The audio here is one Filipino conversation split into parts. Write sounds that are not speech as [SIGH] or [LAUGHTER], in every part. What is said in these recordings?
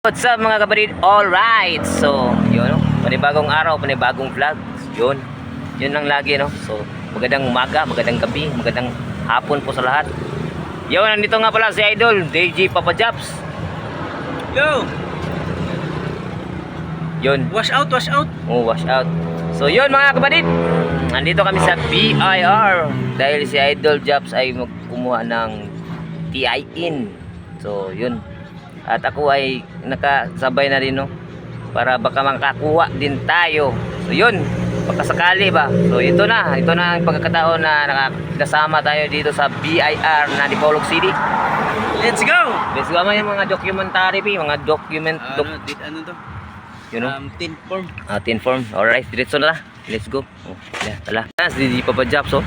What's up mga kapatid? Alright! So, yun, no? panibagong araw, panibagong vlog. Yun. Yun lang lagi, no? So, magandang umaga, magandang gabi, magandang hapon po sa lahat. Yun, nandito nga pala si Idol, DJ Papa Jobs. Yo! Yun, Wash out, wash out! oh, wash out. So, yun mga kapatid. Nandito kami sa BIR dahil si Idol Jobs ay magkumuha ng TI-in. So, yun. At ako ay nakasabay na rin, no? Para baka makakuha din tayo. So, yun. Pagkasakali ba? So, ito na. Ito na ang pagkakataon na nakasama tayo dito sa BIR na Dipolog City. Let's go! Let's go yung mga documentary, pi, mga document, doc, Ano, dit, ano to? you know? Um, tin form. Ah, tin form. Alright, diretso na. lah. Let's go. Oh, yeah, tala. Di di pa pa jobs oh.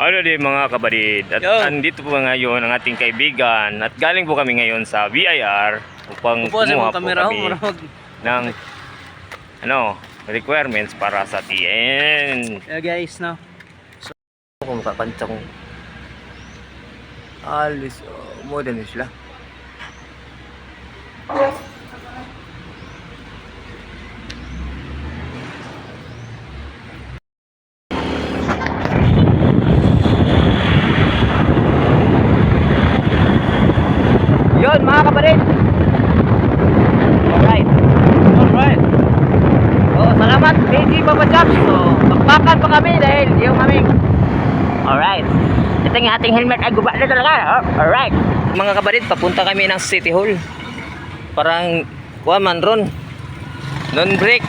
Ano din mga kabadid at Yo. andito po ngayon ang ating kaibigan at galing po kami ngayon sa VIR upang Upo kumuha po kami marahog. [LAUGHS] ng ano requirements para sa TN. Yeah guys, no? Kung makakanta kong alis, uh, modern sila. Yun mga kapatid. Alright. Alright. Salamat BG Papa Jobs. So, bakbakan pa kami dahil yung aming Alright. Ito yung ating helmet ay guba na talaga. Oh, alright. Mga kabarid, papunta kami ng City Hall. Parang, kuha man ron. Non-break.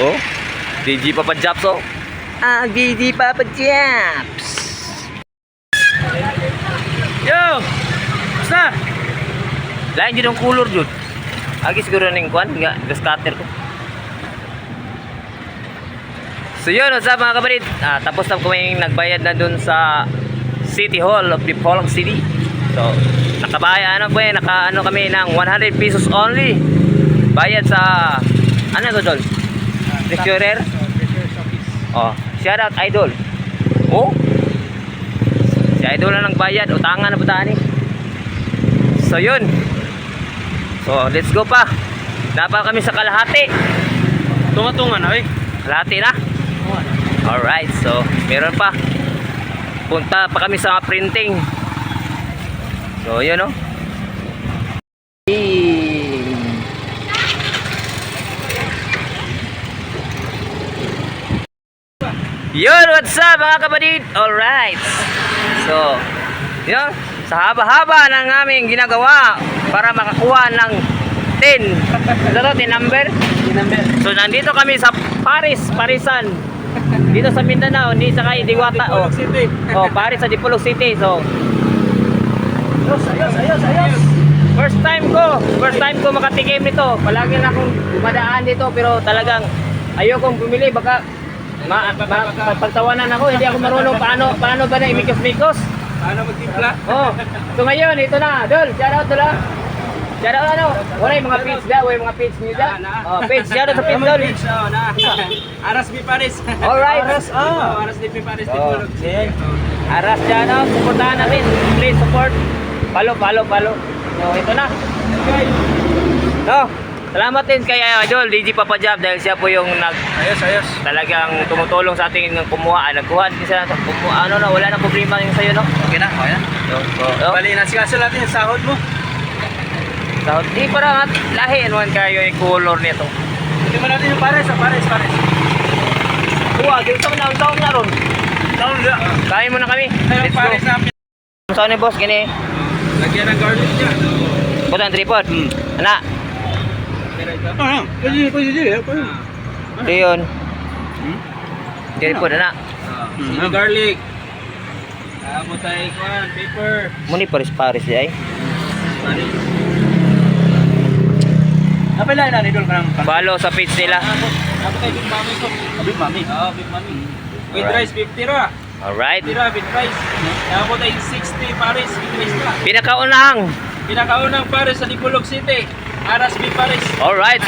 Oh, DG Papa Jobs oh. Ah, DG Papa Jobs. Yo! Basta! Lain jud ang color jud. Agi siguro ning kwan nga the scatter ko. So yun, what's up mga kapatid? Ah, tapos na kami nagbayad na dun sa City Hall of the Pollock City. So, nakabaya ano po eh, naka ano kami ng 100 pesos only. Bayad sa ano to dol? Treasurer? Oh, shout out idol. Oh. Si idol na nagbayad, utangan na putaan eh. So yun. So let's go pa. Dapat kami sa kalahati. Tunga-tunga na, eh. Kalahati na. Alright, so meron pa. Punta pa kami sa printing. So yun oh. Yun, what's up mga kapatid? Alright. So, yun, sa haba-haba ng aming ginagawa para makakuha ng 10. Ito to, 10 number. Number. So nandito kami sa Paris, Parisan. Dito sa Mindanao, ni sa kay Diwata. Oh, City. oh Paris sa Dipolog City. So, Ayos, ayos, ayos, ayos! first time ko, first time ko makatikim nito. Palagi na akong dumadaan dito pero talagang ayokong bumili baka ma, ma, pagtawanan ako, hindi ako marunong paano paano ba na imikos-mikos. Paano magtimpla? Oh, so ngayon, ito na. Dol, shout out dala. Shout out ano? Wala yung mga page daw, yung mga page niyo da. Oh, page, shout out sa page dol. Oh, na. Aras B. Paris. Alright. Aras, oh. Aras B. Paris. Oh, Dipolog. sige. Aras dyan, oh. supportahan natin. Please support. Follow, follow, follow. So, ito na. No, salamat din kay uh, Idol, DJ Papa Job dahil siya po yung nag Ayos, ayos. talagang tumutulong sa ating ng kumuha. Ah, Nagkuha din siya. Kumuha, ano na, wala nang problema yung sa'yo, no? Okay na, okay na. So, so, oh. Bali, nasikaso natin yung sahod mo. So, di para nga lahi naman kayo yung color nito. Hindi mo natin yung pares, ah, pares, pares. Kuha, dito na, taon na ron. Down, da. Kain mo na kami. Let's pares go. Saan ni boss, gini? Lagyan ng garlic niya. Buta ang tripod. Ana, Ah, pwede, pwede, pwede. pwede. ito yun. Hmm? Tripod, ana. Sili garlic. Amo tayo kuan, paper. Muni paris-paris di ay. Apa lang na idol ka ng Follow sa page nila. Ako tayo big mami ko. Big mami. Oo, big mami. With rice 50 ra. Alright. 50 ra with rice. Ako tayo 60 pares with rice ra. Pinakaunang. Pinakaunang pares sa Dipolog City. Aras beef pares. Alright.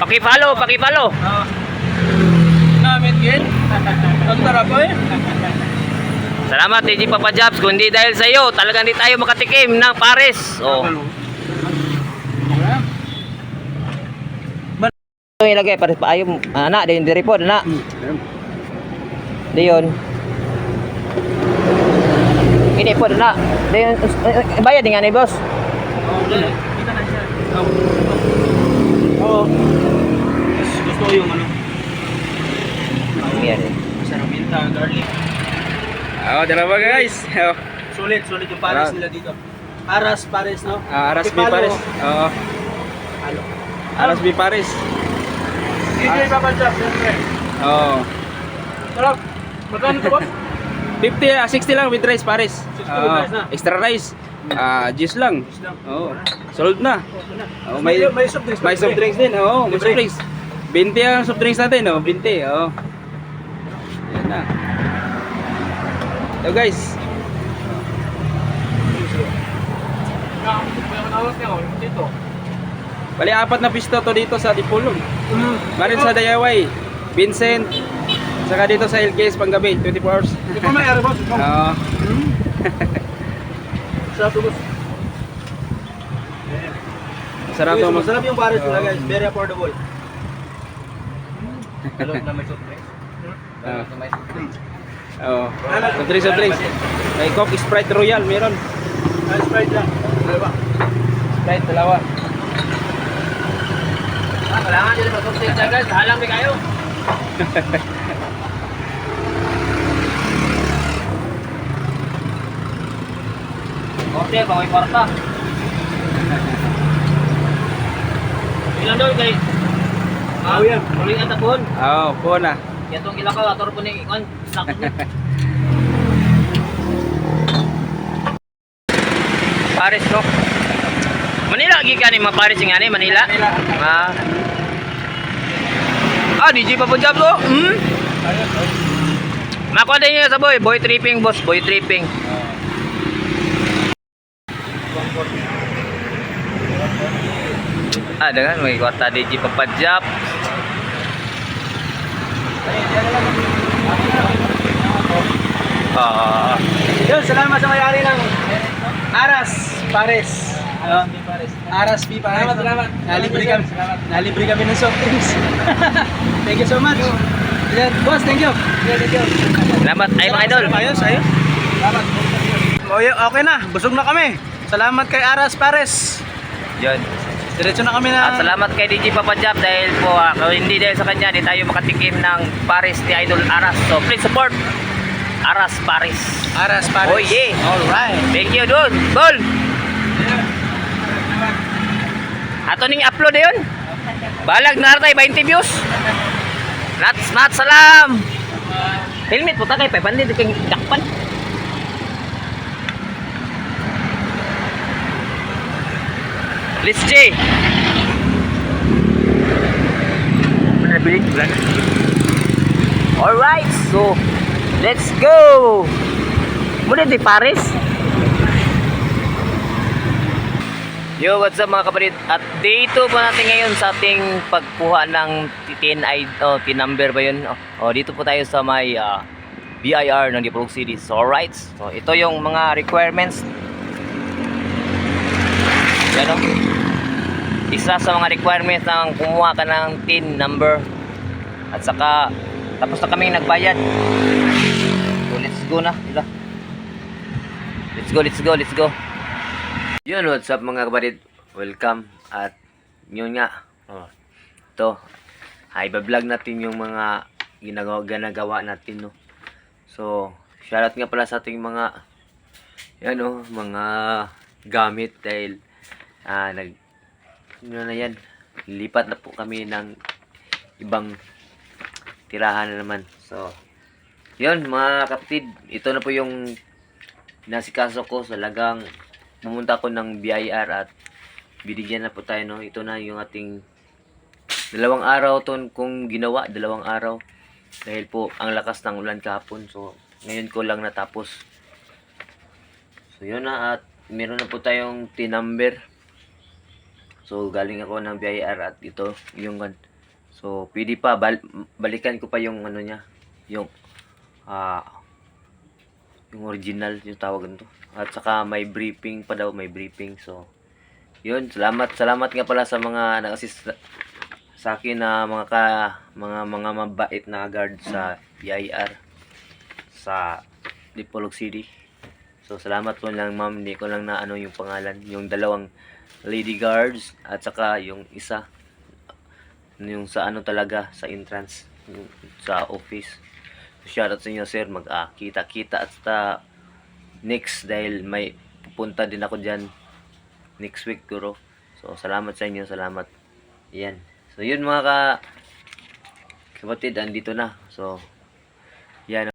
Paki-follow, paki-follow. Oo. Namin gin. Ang tara ko eh. Salamat DJ Papa Jobs. Kung hindi dahil sa iyo, talagang hindi tayo makatikim ng pares. Oh. Ito ilagay pares pa ayo anak din diri po na. Diyon. Ini po na. Diyon bayad nga ni boss. Kita siya. Oo. Mas Gusto ko yung ano. Yan. Masarap minta, garlic. Oh, dalawa guys. [LAUGHS] Oh, Sulit, sulit yung pares Sarap. nila dito. Aras pares, no? ah, Aras B. Pares. Oo. Halo. Aras B Pares. DJ Papa Job, siyempre. Oo. Sarap. Magkano to, boss? [LAUGHS] 50 ah, 60 lang with rice Pares. 60 with Oo. rice na? Extra rice. Ah, juice lang. Is lang. Oo. Sold na. Oo, May, may soft drinks. may soft drinks din. Oo, may soft drinks. 20 ang soft drinks natin, oh. 20. Oo. Yan na. So guys, bali apat na pisto to dito sa Dipolog. Mm. Marin sa Dayaway, Vincent, saka dito sa LKS panggabi, 24 hours. Hindi pa may boss. Oo. [LAUGHS] Sarap boss. Sarap mas- Masarap yung pares nila, guys. Very affordable. [LAUGHS] Hello, na may soft drinks. Ah. Na may soft drinks. Oo. Soft drinks, soft drinks. May Coke Sprite Royal, meron. Ah, Sprite lang. Dalawa. Sprite, dalawa. Ah, kailangan nila mag-soft drinks guys. Halang kayo. [LAUGHS] Okay, paway kwarta. Ilan daw kay? Ah, Oh, yan. Uling ang tapon. Oo, po na. Yatong ilakaw, ator po ni Ikon. [LAUGHS] Paris, no? Manila, gikan ni Paris nga ni Manila. Manila. Ah. Ah, DJ pa po job to. Hmm? Nakuha din niya sa boy. Boy tripping, boss. Boy tripping. Ah, dengan may kwarta DJ pa pa job. Ah. Yun, salamat sa mayari ng Aras Pares. Ano? Aras B Pares. Salamat, salamat. Nalibre kami. Nalibre kami ng soft drinks. [LAUGHS] thank you so much. Yan, boss, thank you. Yeah, thank you. Salamat ay mga idol. Ayos, ayos. Salamat. Okay, okay na. Busog na kami. Salamat kay Aras Pares. Yun. Diretso na kami na. At salamat kay DJ Papa Jab dahil po kung hindi dahil sa kanya di tayo makatikim ng Paris ni Idol Aras. So please support Aras Paris. Aras Pares. Oh, yeah. Alright. Thank you dude. Tol. Ato ning upload yun. Balag na tayo 20 views. Not not salam. Helmet po ta kay 500 kay dakpan. Let's J. Nabili ko lang. Alright, so let's go. Muna di Paris. Yo, what's up mga kapatid? At dito po natin ngayon sa ating pagkuha ng tin ID, oh, tin number ba yun? Oh, oh, dito po tayo sa may ah, BIR ng Dipolog City. So, alright. So, ito yung mga requirements. Yan o. Isa sa mga requirements ng kumuha ka ng tin number. At saka, tapos na kaming nagbayad. So, let's go na. Ila. Let's go, let's go, let's go. Yun, what's up mga kapatid? Welcome. At yun nga. Oh, ito. Ay, vlog natin yung mga ginagawa, ginagawa natin, no. So, shoutout nga pala sa ating mga yan, oh, mga gamit dahil ah, nag ano na yan, lipat na po kami ng ibang tirahan na naman. So, yun mga kapatid, ito na po yung nasikaso ko sa lagang pumunta ko ng BIR at binigyan na po tayo no. Ito na yung ating dalawang araw to kung ginawa, dalawang araw. Dahil po ang lakas ng ulan kahapon. So ngayon ko lang natapos. So yun na at meron na po tayong T-number. So, galing ako ng BIR at ito, yung gan. So, pwede pa, bal- balikan ko pa yung ano niya, yung, ah, yung original, yung tawag nito. At saka may briefing pa daw, may briefing. So, yun, salamat, salamat nga pala sa mga nag-assist sa- akin na mga ka, mga mga mabait na guard sa BIR sa Dipolog City. So, salamat po lang ma'am, hindi ko lang na ano yung pangalan, yung dalawang lady guards at saka yung isa yung sa ano talaga sa entrance yung sa office. Shoutout sa inyo sir, mag ah, kita-kita at sa next dahil may pupunta din ako diyan next week turo. So salamat sa inyo, salamat. Yan. So yun mga ka kapatid, andito na. So yan